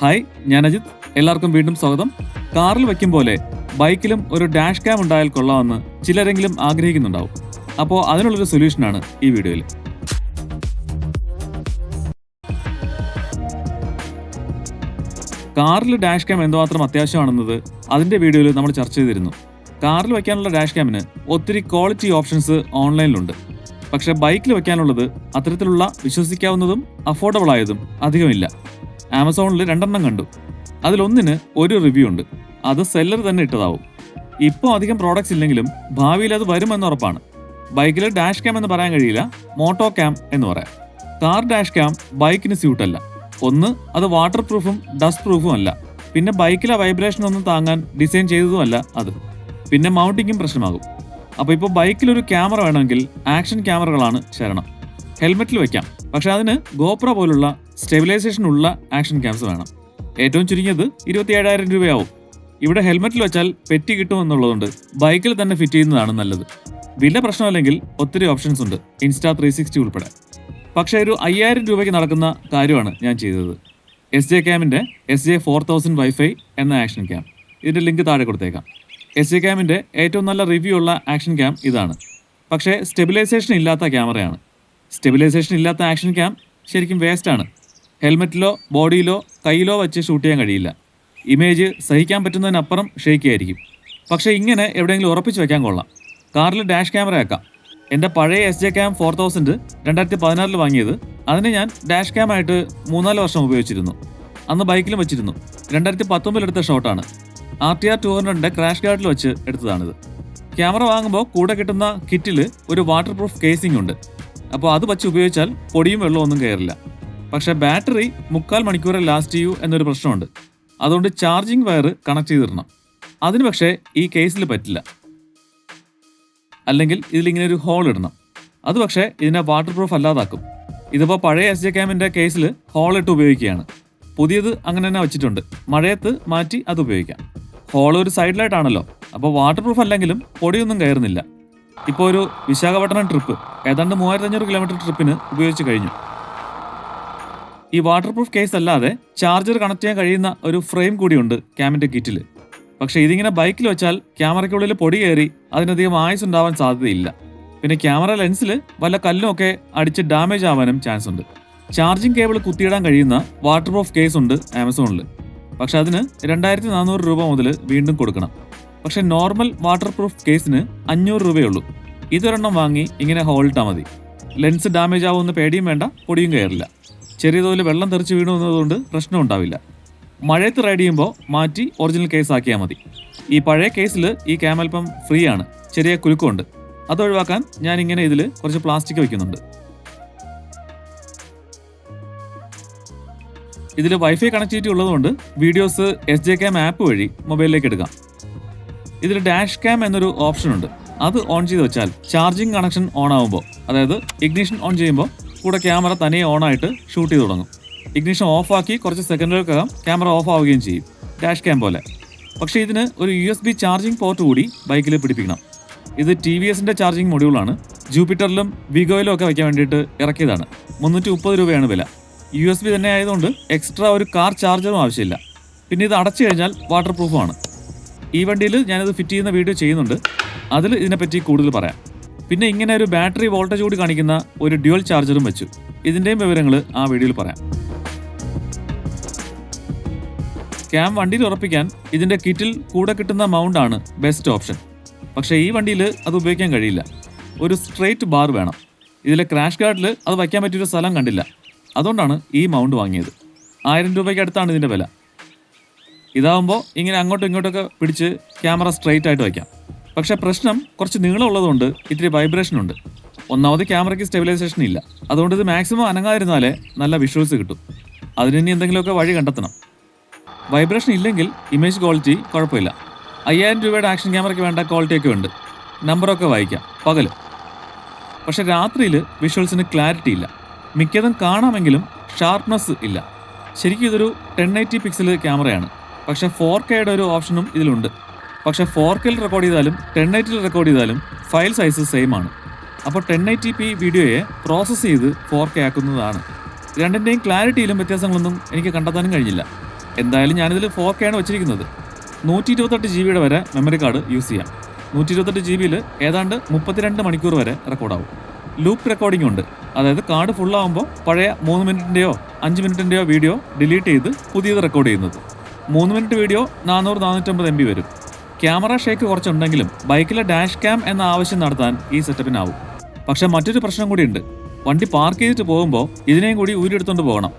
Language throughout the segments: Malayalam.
ഹായ് ഞാൻ അജിത്. എല്ലാവർക്കും വീണ്ടും സ്വാഗതം. കാറിൽ വയ്ക്കും പോലെ ബൈക്കിലും ഒരു ഡാഷ് ക്യാം ഉണ്ടായാൽ കൊള്ളാമെന്ന് ചിലരെങ്കിലും ആഗ്രഹിക്കുന്നുണ്ടാവും. അപ്പോൾ അതിനുള്ളൊരു സൊല്യൂഷനാണ് ഈ വീഡിയോയിൽ. കാറിൽ ഡാഷ് ക്യാം എന്തുമാത്രം അത്യാവശ്യമാണെന്നത് അതിന്റെ വീഡിയോയിൽ നമ്മൾ ചർച്ച ചെയ്തിരുന്നു. കാറിൽ വയ്ക്കാനുള്ള ഡാഷ് ക്യാമിന് ഒത്തിരി ക്വാളിറ്റി ഓപ്ഷൻസ് ഓൺലൈനിലുണ്ട് പക്ഷേ ബൈക്കിൽ വയ്ക്കാനുള്ളത് അത്തരത്തിലുള്ള വിശ്വസിക്കാവുന്നതും അഫോർഡബിൾ ആയതും അധികമില്ല. ആമസോണിൽ രണ്ടെണ്ണം കണ്ടു. അതിലൊന്നിന് ഒരു റിവ്യൂ ഉണ്ട്. അത് സെല്ലർ തന്നെ ഇട്ടതാവും. ഇപ്പോൾ അധികം പ്രോഡക്റ്റ്സ് ഇല്ലെങ്കിലും ഭാവിയിൽ അത് വരുമെന്ന് ഉറപ്പാണ്. ബൈക്കിൽ ഡാഷ് ക്യാം എന്ന് പറയാൻ കഴിയില്ല മോട്ടോ ക്യാം എന്ന് പറയാം. കാർ ഡാഷ് ക്യാം ബൈക്കിന് സ്യൂട്ടല്ല ഒന്ന് അത് വാട്ടർ പ്രൂഫും ഡസ്റ്റ് പ്രൂഫും അല്ല. പിന്നെ ബൈക്കിലെ വൈബ്രേഷൻ ഒന്നും താങ്ങാൻ ഡിസൈൻ ചെയ്തതുമല്ല അത്. പിന്നെ മൗണ്ടിങ്ങും പ്രശ്നമാകും. അപ്പോൾ ഇപ്പോൾ ബൈക്കിലൊരു ക്യാമറ വേണമെങ്കിൽ ആക്ഷൻ ക്യാമറകളാണ് ശരണം. ഹെൽമെറ്റിൽ വെക്കാം. പക്ഷെ അതിന് ഗോപ്ര പോലുള്ള സ്റ്റെബിലൈസേഷൻ ഉള്ള ആക്ഷൻ ക്യാംസ് വേണം ഏറ്റവും ചുരുങ്ങിയത് ഇരുപത്തി ഏഴായിരം രൂപയാവും. ഇവിടെ ഹെൽമെറ്റിൽ വെച്ചാൽ പെറ്റി കിട്ടുമെന്നുള്ളതുകൊണ്ട് ബൈക്കിൽ തന്നെ ഫിറ്റ് ചെയ്യുന്നതാണ് നല്ലത്. വില പ്രശ്നമല്ലെങ്കിൽ ഒത്തിരി ഓപ്ഷൻസ് ഉണ്ട്. ഇൻസ്റ്റാ ത്രീ സിക്സ്റ്റി ഉൾപ്പെടെ. പക്ഷേ ഒരു അയ്യായിരം രൂപയ്ക്ക് നടക്കുന്ന കാര്യമാണ് ഞാൻ ചെയ്തത്. S J ക്യാമിന്റെ S J four thousand wifi എന്ന ആക്ഷൻ ക്യാം. ഇതിന്റെ ലിങ്ക് താഴെ കൊടുത്തേക്കാം. എസ് ജെ ക്യാമിന്റെ ഏറ്റവും നല്ല റിവ്യൂ ഉള്ള ആക്ഷൻ ക്യാം ഇതാണ്. പക്ഷേ സ്റ്റെബിലൈസേഷൻ ഇല്ലാത്ത ക്യാമറയാണ്. സ്റ്റെബിലൈസേഷൻ ഇല്ലാത്ത ആക്ഷൻ ക്യാം ശരിക്കും വേസ്റ്റാണ്. ഹെൽമെറ്റിലോ ബോഡിയിലോ കയ്യിലോ വെച്ച് ഷൂട്ട് ചെയ്യാൻ കഴിയില്ല. ഇമേജ് സഹിക്കാൻ പറ്റുന്നതിനപ്പുറം ഷേക്ക് ആയിരിക്കും പക്ഷേ ഇങ്ങനെ എവിടെയെങ്കിലും ഉറപ്പിച്ച് വെക്കാൻ കൊള്ളാം. കാറിൽ ഡാഷ് ക്യാമറ ആക്കാം എന്റെ പഴയ S J cam four thousand രണ്ടായിരത്തി പതിനാറിൽ വാങ്ങിയത് അതിനെ ഞാൻ ഡാഷ് ക്യാം ആയിട്ട് മൂന്നാൽ വർഷം ഉപയോഗിച്ചിരുന്നു. അന്ന് ബൈക്കിലും വെച്ചിരുന്നു. രണ്ടായിരത്തി പത്തൊമ്പതിൽ എടുത്ത ഷോട്ടാണ് ആർ ടി ആർ ടു ഹൺഡ്രഡിന്റെ ക്രാഷ് ഗാർഡിൽ വെച്ച് എടുത്തതാണിത്. ക്യാമറ വാങ്ങുമ്പോൾ കൂടെ കിട്ടുന്ന കിറ്റിൽ ഒരു വാട്ടർ പ്രൂഫ് കേസിംഗ് ഉണ്ട്. അപ്പോൾ അത് വച്ച് ഉപയോഗിച്ചാൽ പൊടിയും വെള്ളമൊന്നും കയറില്ല. പക്ഷേ ബാറ്ററി മുക്കാൽ മണിക്കൂറെ ലാസ്റ്റ് ചെയ്യൂ എന്നൊരു പ്രശ്നമുണ്ട്. അതുകൊണ്ട് ചാർജിങ് വയർ കണക്ട് ചെയ്തിടണം. അതിന് പക്ഷേ ഈ കേസിൽ പറ്റില്ല. അല്ലെങ്കിൽ ഇതിലിങ്ങനെ ഒരു ഹോൾ ഇടണം. അത് പക്ഷേ ഇതിനെ വാട്ടർ പ്രൂഫ് അല്ലാതാക്കും. ഇതിപ്പോൾ പഴയ എസ് ജെ ക്യാമിന്റെ കേസിൽ ഹോൾ ഇട്ട് ഉപയോഗിക്കുകയാണ്. പുതിയത് അങ്ങനെ തന്നെ വെച്ചിട്ടുണ്ട്. മഴയത്ത് മാറ്റി അത് ഉപയോഗിക്കാം. ഹോൾ ഒരു സൈഡിലായിട്ടാണല്ലോ അപ്പോൾ വാട്ടർ പ്രൂഫ് അല്ലെങ്കിലും പൊടിയൊന്നും കയറുന്നില്ല. ഇപ്പോൾ ഒരു വിശാഖപട്ടണം ട്രിപ്പ് ഏതാണ്ട് മൂവായിരത്തഞ്ഞൂറ് കിലോമീറ്റർ ട്രിപ്പിന് ഉപയോഗിച്ച് കഴിഞ്ഞു. ഈ വാട്ടർ പ്രൂഫ് കേസ് അല്ലാതെ ചാർജർ കണക്ട് ചെയ്യാൻ കഴിയുന്ന ഒരു ഫ്രെയിം കൂടിയുണ്ട് ക്യാമിന്റെ കിറ്റിൽ പക്ഷേ ഇതിങ്ങനെ ബൈക്കിൽ വെച്ചാൽ ക്യാമറയ്ക്കുള്ളിൽ പൊടി കയറി അതിനധികം ആയുസ് ഉണ്ടാവാൻ സാധ്യതയില്ല. പിന്നെ ക്യാമറ ലെൻസിൽ വല്ല കല്ലും ഒക്കെ അടിച്ച് ഡാമേജ് ആവാനും ചാൻസ് ഉണ്ട്. ചാർജിങ് കേബിൾ കുത്തിയിടാൻ കഴിയുന്ന വാട്ടർ പ്രൂഫ് കേസ് ഉണ്ട് ആമസോണിൽ പക്ഷെ അതിന് രണ്ടായിരത്തി നാനൂറ് രൂപ മുതൽ വീണ്ടും കൊടുക്കണം. പക്ഷെ നോർമൽ വാട്ടർ പ്രൂഫ് കേസിന് അഞ്ഞൂറ് രൂപയുള്ളൂ ഇതൊരെണ്ണം വാങ്ങി ഇങ്ങനെ ഹോൾട്ടാൽ മതി. ലെൻസ് ഡാമേജ് ആവുമെന്ന് പേടിയും വേണ്ട പൊടിയും കയറില്ല. ചെറിയ തോതിൽ വെള്ളം തെറിച്ച് വീണു എന്നതുകൊണ്ട് പ്രശ്നം ഉണ്ടാവില്ല. മഴയത്ത് റൈഡ് ചെയ്യുമ്പോൾ മാറ്റി ഒറിജിനൽ കേസ് ആക്കിയാൽ മതി. ഈ പഴയ കേസിൽ ഈ ക്യാമൽപ്പം ഫ്രീ ആണ്. ചെറിയ കുലുക്കമുണ്ട്. അത് ഒഴിവാക്കാൻ ഞാൻ ഇങ്ങനെ ഇതിൽ കുറച്ച് പ്ലാസ്റ്റിക് വയ്ക്കുന്നുണ്ട് ഇതിൽ വൈഫൈ കണക്ടിവിറ്റി ഉള്ളതുകൊണ്ട് videos S J cam app വഴി മൊബൈലിലേക്ക് എടുക്കാം. ഇതിൽ ഡാഷ് ക്യാം എന്നൊരു ഓപ്ഷൻ ഉണ്ട്. അത് ഓൺ ചെയ്ത് വെച്ചാൽ ചാർജിങ് കണക്ഷൻ ഓൺ ആവുമ്പോൾ അതായത് ഇഗ്നിഷൻ ഓൺ ചെയ്യുമ്പോൾ കൂടെ ക്യാമറ തനിയെ ഓൺ ആയിട്ട് ഷൂട്ട് ചെയ്ത് തുടങ്ങും. ഇഗ്നിഷൻ ഓഫാക്കി കുറച്ച് സെക്കൻഡുകൾക്കകം ക്യാമറ ഓഫ് ആവുകയും ചെയ്യും. ഡാഷ് ക്യാം പോലെ. പക്ഷേ ഇതിന് ഒരു U S B charging port കൂടി ബൈക്കിൽ പിടിപ്പിക്കണം. ഇത് ടി വി എസിന്റെ ചാർജിങ് മൊഡ്യൂളാണ്. ജൂപ്പിറ്ററിലും വിഗോയിലും ഒക്കെ വയ്ക്കാൻ വേണ്ടിയിട്ട് ഇറക്കിയതാണ്. മുന്നൂറ്റി മുപ്പത് രൂപയാണ് വില. യു എസ് ബി തന്നെ ആയതുകൊണ്ട് എക്സ്ട്രാ ഒരു കാർ ചാർജറും ആവശ്യമില്ല. പിന്നെ ഇത് അടച്ചു കഴിഞ്ഞാൽ വാട്ടർ പ്രൂഫുമാണ് ഈ വണ്ടിയിൽ ഞാനിത് ഫിറ്റ് ചെയ്യുന്ന വീഡിയോ ചെയ്യുന്നുണ്ട്. അതിൽ ഇതിനെപ്പറ്റി കൂടുതൽ പറയാം. പിന്നെ ഇങ്ങനെ ഒരു ബാറ്ററി വോൾട്ടേജ് കൂടി കാണിക്കുന്ന ഒരു ഡ്യുവൽ ചാർജറും വെച്ചു. ഇതിന്റെയും വിവരങ്ങൾ ആ വീഡിയോയിൽ പറയാം. ക്യാം വണ്ടിയിൽ ഉറപ്പിക്കാൻ ഇതിന്റെ കിറ്റിൽ കൂടെ കിട്ടുന്ന മൗണ്ട് ആണ് ബെസ്റ്റ് ഓപ്ഷൻ പക്ഷേ ഈ വണ്ടിയിൽ അത് ഉപയോഗിക്കാൻ കഴിയില്ല. ഒരു സ്ട്രെയിറ്റ് ബാർ വേണം. ഇതിലെ ക്രാഷ് ഗാർഡിൽ അത് വയ്ക്കാൻ പറ്റിയൊരു സ്ഥലം കണ്ടില്ല. അതുകൊണ്ടാണ് ഈ മൗണ്ട് വാങ്ങിയത്. ആയിരം രൂപയ്ക്ക് അടുത്താണ് ഇതിന്റെ വില. ഇതാവുമ്പോൾ ഇങ്ങനെ അങ്ങോട്ടും ഇങ്ങോട്ടൊക്കെ പിടിച്ച് ക്യാമറ സ്ട്രെയിറ്റ് ആയിട്ട് വയ്ക്കാം. പക്ഷേ പ്രശ്നം കുറച്ച് നീളമുള്ളതുകൊണ്ട് ഇത്തിരി വൈബ്രേഷൻ ഉണ്ട് ഒന്നാമത് ക്യാമറയ്ക്ക് സ്റ്റെബിലൈസേഷൻ ഇല്ല. അതുകൊണ്ട് ഇത് മാക്സിമം അനങ്ങാതിരുന്നാലേ നല്ല വിഷ്വൽസ് കിട്ടും. അതിന് എന്തെങ്കിലുമൊക്കെ വഴി കണ്ടെത്തണം. വൈബ്രേഷൻ ഇല്ലെങ്കിൽ ഇമേജ് ക്വാളിറ്റി കുഴപ്പമില്ല. അയ്യായിരം രൂപയുടെ ആക്ഷൻ ക്യാമറയ്ക്ക് വേണ്ട ക്വാളിറ്റിയൊക്കെ ഉണ്ട്. നമ്പറൊക്കെ വായിക്കാം. പകൽ പക്ഷെ രാത്രിയിൽ വിഷ്വൽസിന് ക്ലാരിറ്റി ഇല്ല. മിക്കതും കാണാമെങ്കിലും ഷാർപ്നെസ് ഇല്ല. ശരിക്കും ഇതൊരു ടെൻ എയ്റ്റി പിക്സൽ ക്യാമറയാണ്. പക്ഷേ ഫോർ കെയുടെ ഒരു ഓപ്ഷനും ഇതിലുണ്ട്. പക്ഷെ ഫോർ കെയിൽ റെക്കോർഡ് ചെയ്താലും ടെൻ എയ്റ്റിൽ റെക്കോർഡ് ചെയ്താലും ഫയൽ സൈസ് സെയിം ആണ്. അപ്പോൾ ടെൻ എയ്റ്റി പി വീഡിയോയെ പ്രോസസ്സ് ചെയ്ത് ഫോർ കെ ആക്കുന്നതാണ്. രണ്ടിന്റെയും ക്ലാരിറ്റിയിലും വ്യത്യാസങ്ങളൊന്നും എനിക്ക് കണ്ടെത്താനും കഴിഞ്ഞില്ല. എന്തായാലും ഞാനിതിൽ ഫോർ കെ ആണ് വെച്ചിരിക്കുന്നത്. നൂറ്റി ഇരുപത്തെട്ട് ജി ബിയുടെ വരെ മെമ്മറി കാർഡ് യൂസ് ചെയ്യാം. നൂറ്റി ഇരുപത്തെട്ട് ജി ബിയിൽ ഏതാണ്ട് മുപ്പത്തിരണ്ട് മണിക്കൂർ വരെ റെക്കോർഡാവും ലൂപ്പ് റെക്കോർഡിംഗ് ഉണ്ട്. അതായത് കാർഡ് ഫുള്ളാകുമ്പോൾ പഴയ മൂന്ന് മിനിറ്റിന്റെയോ അഞ്ച് മിനിറ്റിന്റെയോ വീഡിയോ ഡിലീറ്റ് ചെയ്ത് പുതിയത് റെക്കോർഡ് ചെയ്യുന്നത്. മൂന്ന് മിനിറ്റ് വീഡിയോ നാനൂറ് നാനൂറ്റമ്പത് എം ബി വരും. ക്യാമറ ഷേക്ക് കുറച്ചുണ്ടെങ്കിലും ബൈക്കിലെ ഡാഷ് ക്യാം എന്ന ആവശ്യം നടത്താൻ ഈ സെറ്റപ്പിനാവും. പക്ഷെ മറ്റൊരു പ്രശ്നം കൂടിയുണ്ട്. വണ്ടി പാർക്ക് ചെയ്തിട്ട് പോകുമ്പോൾ ഇതിനെയും കൂടി ഊരിയെടുത്തുകൊണ്ട് പോകണം.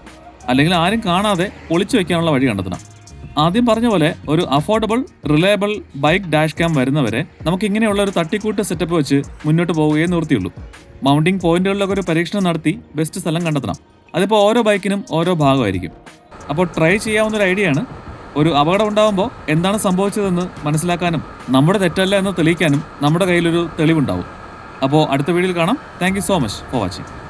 അല്ലെങ്കിൽ ആരും കാണാതെ ഒളിച്ചു വെക്കാനുള്ള വഴി കണ്ടെത്തണം. ആദ്യം പറഞ്ഞ പോലെ ഒരു affordable reliable bike dash cam വരുന്നവരെ നമുക്ക് ഇങ്ങനെയുള്ള ഒരു തട്ടിക്കൂട്ട് സെറ്റപ്പ് വെച്ച് മുന്നോട്ട് പോവുകയേ നിർത്തിയുള്ളൂ മൗണ്ടിങ് പോയിന്റുകളിലൊക്കെ ഒരു പരീക്ഷണം നടത്തി ബെസ്റ്റ് സ്ഥലം കണ്ടെത്തണം. അതിപ്പോൾ ഓരോ ബൈക്കിനും ഓരോ ഭാഗമായിരിക്കും. അപ്പോൾ ട്രൈ ചെയ്യാവുന്ന ഒരു ഐഡിയ ആണ് ഒരു അപകടം ഉണ്ടാകുമ്പോൾ എന്താണ് സംഭവിച്ചതെന്ന് മനസ്സിലാക്കാനും നമ്മുടെ തെറ്റല്ല എന്ന് തെളിയിക്കാനും നമ്മുടെ കയ്യിലൊരു തെളിവുണ്ടാവും. അപ്പോൾ അടുത്ത വീഡിയോയിൽ കാണാം. Thank so much for watching